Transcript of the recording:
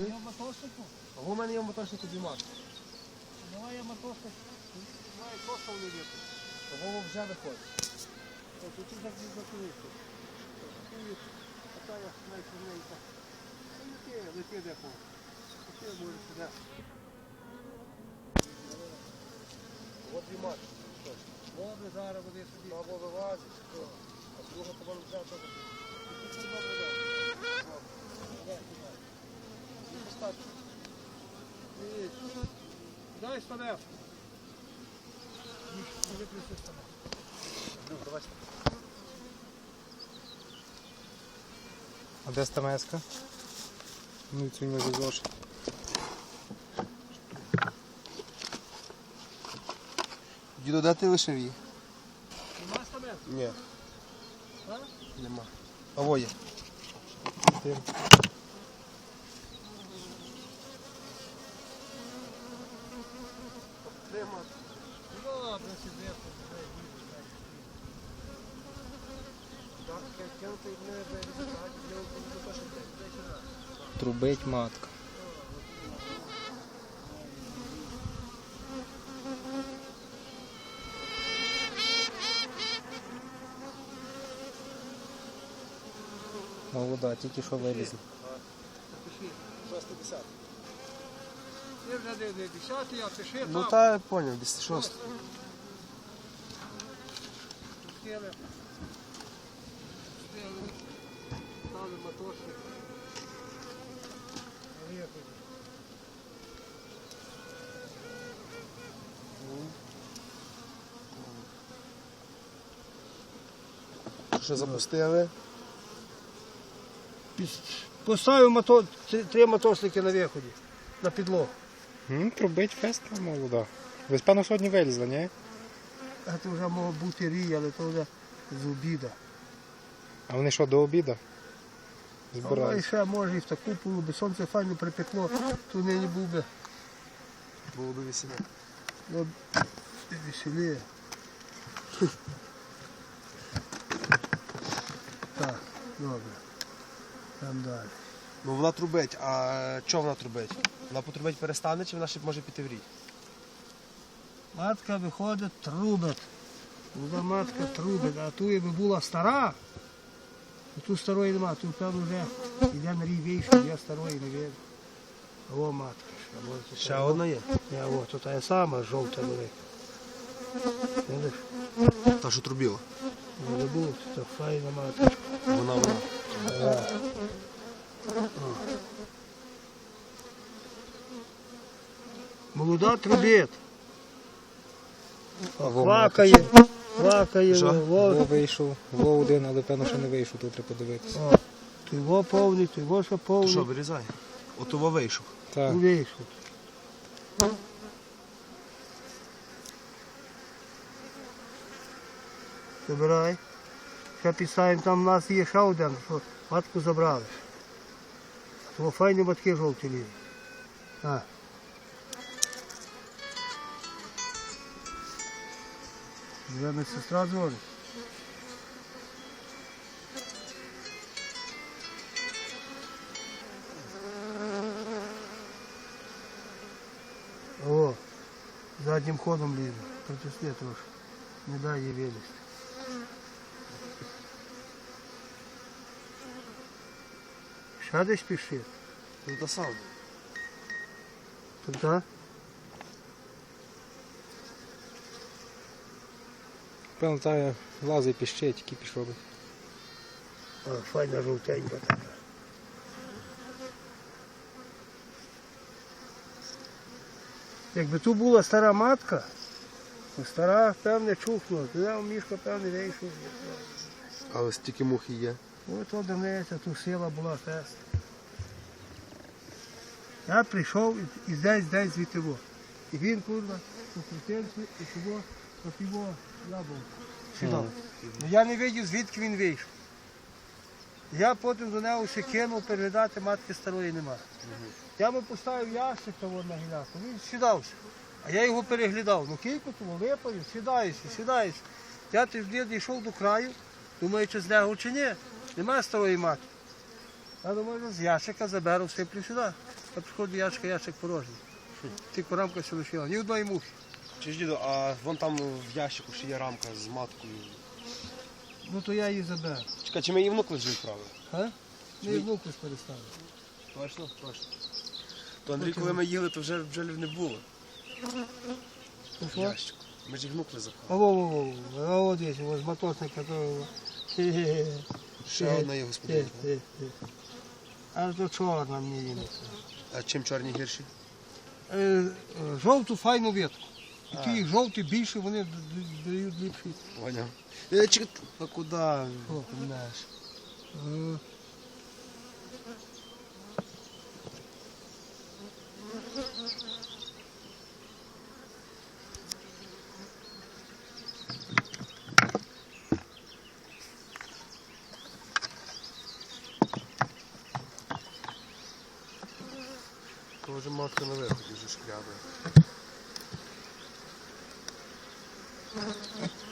Я мотошнику? А у мене є в мотошнику дві. Давай я мотошник. Давай просто в невіту. Того вже виходить. Ось тут так не закрити. А та я найчорненька. Лети, лети дехо. Лети, може, сюди. От матки. Добре, зараз буде собі. Або вилазить, а друга по вам вже теж. Дай. Може, плюси станеш. Ну, давай. А де стамеска? Ну цю не зазош. Діду, де ти лишив її? Нема станеш? Ні, А? нема. А во є. Ти Три матки. Добре, сиди. Так, як кинути не вирізати, для мотошнику. Трубить матка. Молода, тільки що вилізла. Пиши. 650. Ти вже де- де десятий, пиши Ну та я поняв, 206. Ставили мотошник. Виїхали. Що запустили? Поставив мото... три- три мотоциклики на виході, на підлогу. М, трубить феста молода. Ви певно сьогодні вилізла, ні? Це вже мав бути рій, але то вже з обіда. А вони що, до обіду? А і ще може і в таку було би сонце файно припекло, то нині був би Було б весело. ну, веселіє. Так, добре. Там далі. Ну вона трубить, а чого вона трубить? Вона потрубить перестане, чи вона ще може піти в рій? Матка виходить, трубить. Була матка трубить, а ту якби була стара, тут старої нема, тут певно вже йде на рій вийшов, я старої не видно. О, матка. ще, може, тут Ще та- одна є. Я, о, тут та сама жовта велика. Видиш, Та, що трубіла. не забув, це файна матка. Вона вона. Молода трубить. Во, Квакає, во, Во вийшов, во один, але певно, що не вийшов, тут треба подивитися. О, ти його повний, ти його ще То що, вирізай. От того вийшов. Так. Вийшов. Забирай. Ще підставимо, там у нас є ще один, що матку забрали. Тому файні матки жовті ліві. А. Вже медсестра дзвонить. О, заднім ходом лізе. Протисни трошки. Не дай їй вилізти. Ще десь піши. Ну та сам. Туди. Певно, та лазить піщить, тільки пішов би. Файна жовтенька така. Якби тут була стара матка, то стара, певне, чухнула. Туди мішка, певне, вийшов. Але стільки мухи є. От одиниця, тут сила була фест. Я прийшов і, десь, десь звідти. І він, курва, покрутився, і того, от я. Сідав. Ну я не бачив, звідки він вийшов. Я потім до нього ще кинув переглядати, матки старої нема. Я би поставив ящик того на гіляку, він сідався. А я його переглядав. Ну кілько тому випав, сідаєш, сідаєш. Я тоді дійшов до краю, думаю, чи злягав чи ні. Нема старої матки. Я думаю, з ящика заберу, всиплю сюди. А приходить ящик, ящик порожній. Тільки рамка все лишила. Ні одної мухи. Чи ж діду, а вон там в ящику ще є рамка з маткою. Ну то я її заберу. Чекай, чи ми її внук вже відправили? А? Не внуку ж переставлю. Точно, точно. То Андрій, коли ми їли, то вже бджолів не було в ящику. Ми ж їх внук не запхали. во, во, во, во. А от десь, ось матосник, якого... Ще одна є. Хе-хе-хе. Аж до чорна мені їм. А чим чорні гірші? Е, е, Жовту файну ветку. І ті їх жовті більше, вони дають ліпші. Поняв. Е, а куди? О. Е, То вже матка thank you